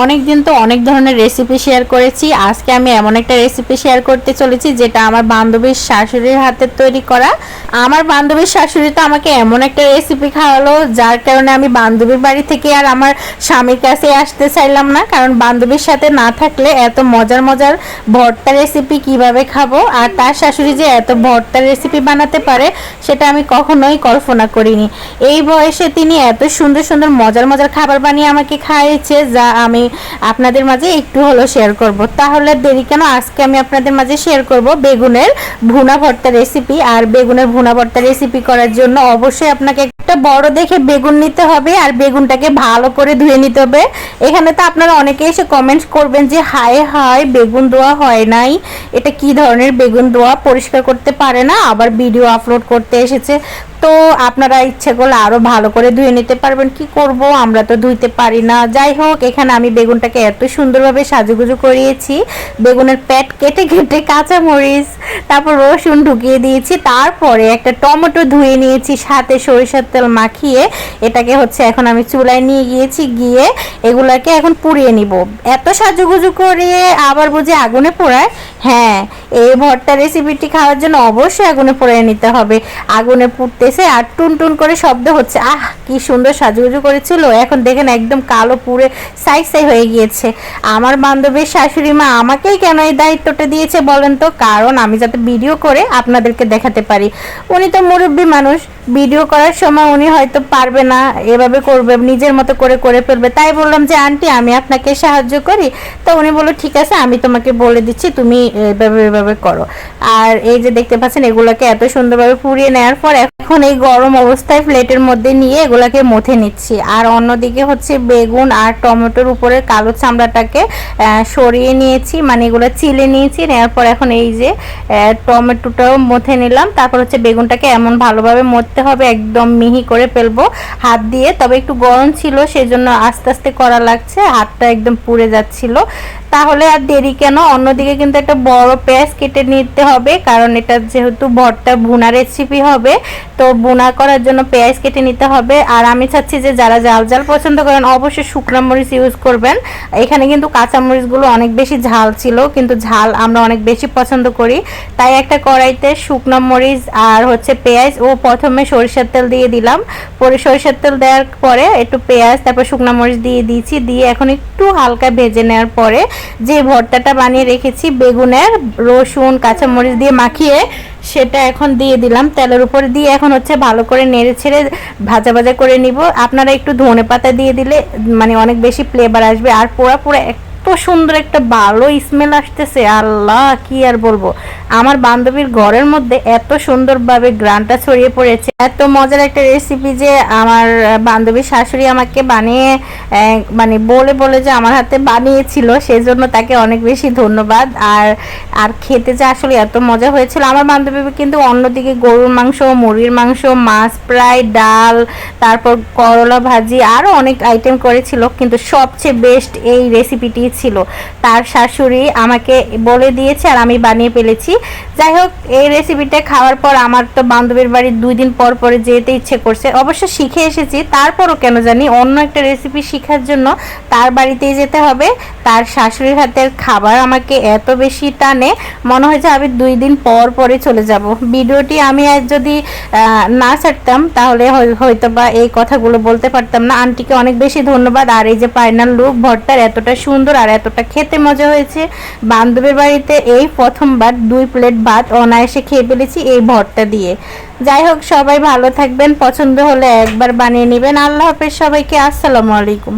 অনেক দিন তো অনেক ধরনের রেসিপি শেয়ার করেছি। আজকে আমি এমন একটা রেসিপি শেয়ার করতে চলেছি, যেটা আমার বান্ধবীর শাশুড়ির হাতের তৈরি করা। আমার বান্ধবীর শাশুড়ি তো আমাকে এমন একটা রেসিপি খাওয়ালো, যার কারণে আমি বান্ধবীর বাড়ি থেকে আর আমার স্বামীর কাছে আসতে চাইলাম না, কারণ বান্ধবীর সাথে না থাকলে এত মজার মজার ভর্তা রেসিপি কীভাবে খাব? আর তার শাশুড়ি যে এত ভর্তা রেসিপি বানাতে পারে, সেটা আমি কখনোই কল্পনা করিনি। এই বয়সে তিনি এত সুন্দর সুন্দর মজার মজার খাবার বানিয়ে আমাকে খাইয়েছে, যা আমি আপনাদের মাঝে একটু হলো শেয়ার করব। তাহলে দেরি কেন? আজকে আমি আপনাদের মাঝে শেয়ার করব বেগুনের ভুনা ভর্তা রেসিপি আর বেগুনের ভুনা ভর্তা রেসিপি করার জন্য অবশ্যই আপনাকে একটা বড় দেখে বেগুন নিতে হবে আর বেগুনটাকে ভালো করে ধুয়ে নিতে হবে। এখানে তো আপনারা অনেকে এসে কমেন্ট করবেন যে, হায় হায়, বেগুন দেওয়া হয় নাই। এটা কি ধরনের বেগুন দেওয়া পরিষ্কার করতে পারে না, আবার ভিডিও আপলোড করতে এসেছে। তো আপনারা ইচ্ছে করলে আরও ভালো করে ধুয়ে নিতে পারবেন। কি করব? আমরা তো ধুইতে পারি না। যাই হোক, এখানে আমি বেগুনটাকে এত সুন্দরভাবে সাজুগুজু করিয়েছি। বেগুনের প্যাট কেটে কেটে কাঁচা মরিচ তারপর রসুন ঢুকিয়ে দিয়েছি, তারপরে একটা টমেটো ধুয়ে নিয়েছি, সাথে সরিষার তেল মাখিয়ে। এটাকে হচ্ছে এখন আমি চুলায় নিয়ে গিয়েছি, গিয়ে এগুলাকে এখন পুড়িয়ে নিব। এত সাজুগুজু করিয়ে আবার বুঝি আগুনে পোড়ায়? হ্যাঁ এই ভর্তা রেসিপিটি খাওয়ার জন্য অবশ্যই আগুনে পোড়িয়ে নিতে হবে। আগুনে পুড়তেছে আর টুন টুন করে শব্দ হচ্ছে, আহ, কি সুন্দর সাজুগুজু করেছিল। এখন দেখেন একদম কালো পুড়ে সাই সাই হয়ে গিয়েছে। আমার বান্ধবীর শাশুড়ি মা আমাকেই কেন এই দায়িত্বটা দিয়েছে বলেন তো? কারণ আমি যাতে ভিডিও করে আপনাদেরকে দেখাতে পারি। উনি তো মুরব্বী মানুষ ভিডিও করার সময় উনি হয়তো পারবে না, এভাবে করবে, নিজের মতো করে করে ফেলবে। তাই বললাম যে, আন্টি, আমি আপনাকে সাহায্য করি। তো উনি বলল, ঠিক আছে, আমি তোমাকে বলে দিচ্ছি, তুমি এভাবে এভাবে করো। আর এই যে দেখতে পাচ্ছেন, এগুলোকে এত সুন্দরভাবে পুড়িয়ে নেওয়ার পর এখন এই গরম অবস্থায় প্লেটের মধ্যে নিয়ে এগুলাকে মথে নিচ্ছি। আর অন্যদিকে হচ্ছে বেগুন আর টমেটোর উপরে কালো চামড়াটাকে সরিয়ে নিয়েছি মানে এগুলো চিলে নিয়েছি নেওয়ার পর এখন এই যে টমেটোটাও মথে নিলাম। তারপর হচ্ছে বেগুনটাকে এমন ভালোভাবে মরতে হবে, একদম মিহি করে ফেলব হাত দিয়ে। তবে একটু গরম ছিল, সেজন্য আস্তে আস্তে করা লাগছে, হাতটা একদম পুড়ে যাচ্ছিল। তাহলে আর দেরি কেন? অন্যদিকে কিন্তু একটা বড় পেঁয়াজ কেটে নিতে হবে, কারণ এটা যেহেতু ভর্তা ভুনা রেসিপি হবে, তো ভুনা করার জন্য পেঁয়াজ কেটে নিতে হবে। আর আমি চাচ্ছি যে যারা জাল জাল পছন্দ করেন, অবশ্যই শুকনো মরিচ ইউজ করবেন। এখানে কিন্তু কাঁচা মরিচগুলো অনেক বেশি ঝাল ছিল, কিন্তু ঝাল আমরা অনেক বেশি পছন্দ করি। তাই একটা কড়াইতে শুকনো মরিচ আর হচ্ছে পেঁয়াজ ও প্রথমে সরিষার তেল দিয়ে দিলাম। পরে সরিষার তেল দেওয়ার পরে একটু পেঁয়াজ তারপর শুকনো মরিচ দিয়ে দিয়েছি, দিয়ে এখন একটু হালকা ভেজে নেওয়ার পরে যে ভর্তাটা বানিয়ে রেখেছি, বেগুনের রসুন, কাঁচামরিচ দিয়ে মাখিয়ে, সেটা এখন দিয়ে দিলাম। তেলের উপরে দিয়ে এখন হচ্ছে ভালো করে নেড়ে ছেড়ে ভাজা ভাজা করে নিব। আপনারা একটু ধনে পাতা দিয়ে দিলে মানে অনেক বেশি ফ্লেভার আসবে। আর পোড়া পোড়া এত সুন্দর একটা ভালো স্মেল আসতেছে, আল্লাহ, কি আর বলব? আমার বান্ধবীর ঘরের মধ্যে এত সুন্দরভাবে গ্রানটা ছড়িয়ে পড়েছে। এত মজার একটা রেসিপি যে আমার বান্ধবীর শাশুড়ি আমাকে বানিয়ে মানে বলে বলে যে আমার হাতে বানিয়েছিল সেই জন্য তাকে অনেক বেশি ধন্যবাদ। আর আর খেতে যে আসলে এত মজা হয়েছিল। আমার বান্ধবী কিন্তু অন্যদিকে গরুর মাংস, মুরগির মাংস, মাছ ফ্রাই ডাল, তারপর করলা ভাজি আরও অনেক আইটেম করেছিল। কিন্তু সবচেয়ে বেস্ট এই রেসিপিটি ছিল। তার শাশুড়ি আমাকে বলে দিয়েছে আর আমি বানিয়ে ফেলেছি। যাই হোক, এই রেসিপিটা খাওয়ার পর আমার তো বান্ধবীর বাড়ি দুই দিন পর পরে যেতে ইচ্ছে করছে। অবশ্য শিখে এসেছি, তারপরও কেন জানি অন্য একটা রেসিপি শেখার জন্য তার বাড়িতেই যেতে হবে। তার শাশুড়ির হাতের খাবার আমাকে এত বেশি টানে, মনে হয় যে আমি দুই দিন পর পরে চলে যাব। ভিডিওটি আমি আজ যদি না ছাড়তাম, তাহলে হয়- হয়তো বা এই কথাগুলো বলতে পারতাম না। আন্টিকে অনেক বেশি ধন্যবাদ। আর এই যে ফাইনাল লুক ভর্তার এতটা সুন্দর আর এতটা খেতে মজা হয়েছে। বান্ধবীর বাড়িতে এই প্রথমবার দুই প্লেট ভাত অনায়াসে খেয়ে ফেলেছি এই ভরটা দিয়ে। যাই হোক, সবাই ভালো থাকবেন। পছন্দ হলে একবার বানিয়ে নেবেন। আল্লাহ হাফেজ সবাইকে। আসসালামু আলাইকুম।